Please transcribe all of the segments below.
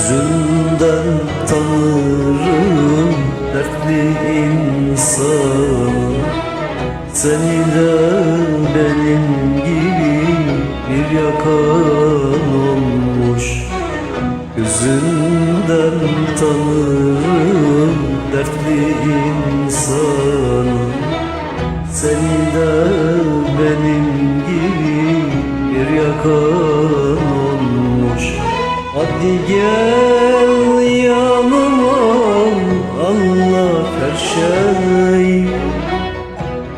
Yüzünden tanırım dertli insanı. Seni de benim gibi bir yakan olmuş. Yüzünden tanırım dertli insanı. Seni de benim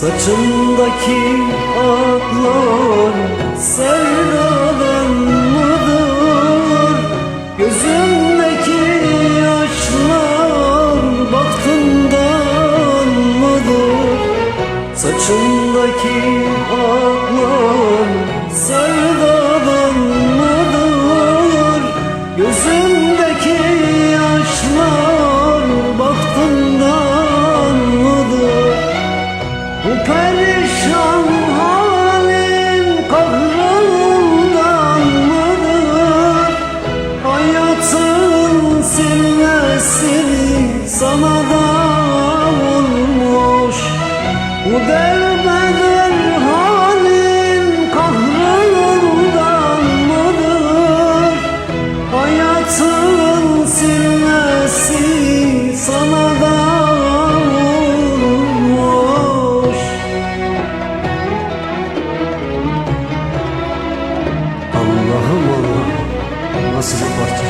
Saçındaki aklar sevdadan mıdır? Gözümdeki yaşlar baktından mıdır? Saçındaki aklar Bu perişan halin kahrından mıdır? Hayatın silmesini sana da olmuş Bu derbeder misericórdia.